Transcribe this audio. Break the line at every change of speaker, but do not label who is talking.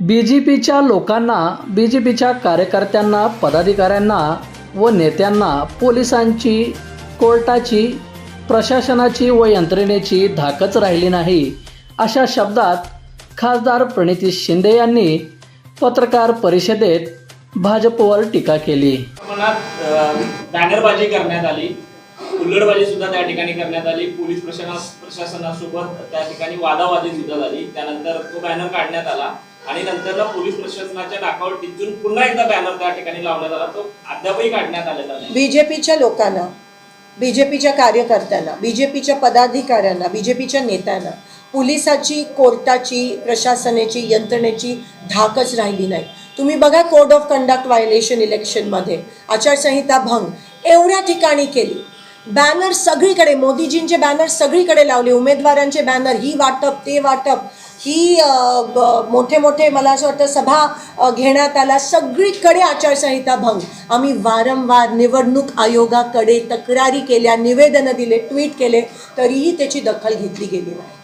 B J पीच्या लोकांना B J पीच्या कार्यकर्त्यांना पदाधिकाऱ्यांना व नेत्यांना पोलिसांची कोर्टाची प्रशासनाची व यंत्रणेची धाकच राहिली नाही अशा शब्दात खासदार प्रणिती शिंदे यांनी पत्रकार परिषदेत भाजपवर टीका केली.
बॅनरबाजी करण्यात आली. हुल्लडबाजी सुद्धा त्या ठिकाणी करण्यात आली. पोलीस प्रशासना प्रशासनासोबत त्या ठिकाणी वादावादी सुद्धा झाली. त्यानंतर तो बॅनर काढण्यात आला. आणि नंतर पोलीस प्रशासनाच्या नाकावर टिचून पुन्हा एकदा बॅनर त्या ठिकाणी लावण्यात आला. तो अद्यापही काढण्यात आलेला नाही.
बीजेपीच्या लोकांना बीजेपीच्या कार्यकर्त्यांना बीजेपीच्या पदाधिकाऱ्यांना बीजेपीच्या नेत्यांना पोलिसाची कोर्टाची प्रशासनाची यंत्रणेची धाकच राहिली नाही. तुम्ही बघा कोड ऑफ कंडक्ट व्हायलेशन इलेक्शनमध्ये आचारसंहिता भंग एवढ्या ठिकाणी केली. बॅनर सगळीकडे मोदीजींचे बॅनर सगळीकडे लावले उमेदवारांचे बॅनर ही वाटप ते वाटप. ही ब- मोठे मोठे मला असं वाटतं सभा घेण्यात आला. सगळीकडे आचारसंहिता भंग. आम्ही वारंवार निवडणूक आयोगाकडे तक्रारी केल्या निवेदनं दिले ट्विट केले तरीही त्याची दखल घेतली गेली नाही.